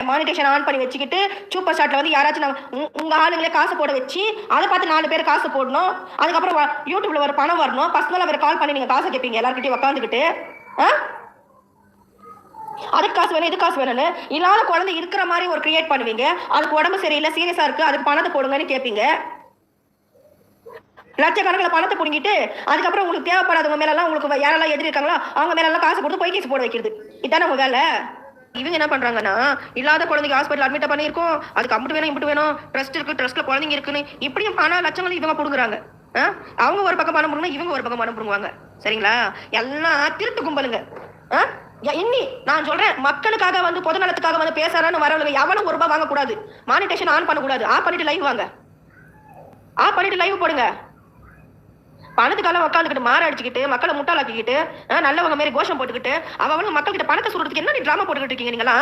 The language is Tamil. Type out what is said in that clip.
மானிட்டேஷன் ஆன் பண்ணி வச்சுக்கிட்டு சூப்பர் ஷாட்ல வந்து யாராச்சும் நம்ம உங்க- ஆளுங்களே காசு போட வச்சு அதை பார்த்து நாலு பேர் காசு போடணும். அதுக்கப்புறம் யூடியூப்பில் யூடியூப்ல ஒரு பணம் வரணும். பர்சனலா வேற கால் பண்ணி நீங்க காசு கேட்பீங்க எல்லாருக்கிட்டையும் உட்காந்துக்கிட்டு ஆ? அதுக்கு காசு வேணும் இது காசு வேணும்னு இல்லாத குழந்தை இருக்கிற மாதிரி ஒரு கிரியேட் பண்ணுவீங்க. அதுக்கு உடம்பு சரியில்லை சீரியஸா இருக்கு அதுக்கு பணத்தை போடுங்கன்னு கேட்பீங்க லட்சக்கணக்கில் பணத்தை பிடிங்கிட்டு அதுக்கப்புறம் உங்களுக்கு தேவைப்படாதவங்க மேலெல்லாம் உங்களுக்கு யாரெல்லாம் எதிரி இருக்காங்களோ அவங்க மேலெல்லாம் காசு கொடுத்து பொய் கேஸ் போட வைக்கிறது. இதானே உங்கள் வேலை? இவங்க என்ன பண்றாங்கன்னா இல்லாத குழந்தைங்க ஹாஸ்பிட்டல் அட்மிட் பண்ணியிருக்கோம். அதுக்கு அம்பிட்டு வேணும் இம்பிட்டு வேணும். ட்ரஸ்ட் இருக்கு ட்ரஸ்ட்ல குழந்தைங்க இருக்குன்னு. இப்படியும் பண லட்சங்களும் இவங்க கொடுக்குறாங்க ஆ? அவங்க ஒரு பக்கம் பணம் கொடுங்க இவங்க ஒரு பக்கம் பணம் கொடுங்குவாங்க சரிங்களா? எல்லாம் திருட்டு கும்பலுங்க. ஆ? இன்னி நான் சொல்றேன் மக்களுக்காக வந்து பொது நலத்துக்காக வந்து பேசுறான்னு வரவங்க எவனும் ஒரு ரூபாய் வாங்கக்கூடாது. மானிட்டேஷன் ஆன் பண்ணக்கூடாது. ஆஃப் பண்ணிட்டு லைவ் வாங்க. ஆஃப் பண்ணிட்டு லைவ் போடுங்க. பணத்துக்காக உட்காந்துக்கிட்டு மாற அடிச்சுக்கிட்டு மக்களை முட்டாளாக்கிக்கிட்டு ஆ, நல்லவங்க மாரி கோஷம் போட்டுக்கிட்டு அவனுக்கு மக்கள்கிட்ட பணத்தை சொல்றதுக்கு என்ன நீ ட்ராமா போட்டுக்கிட்டு இருக்கீங்க நீங்களா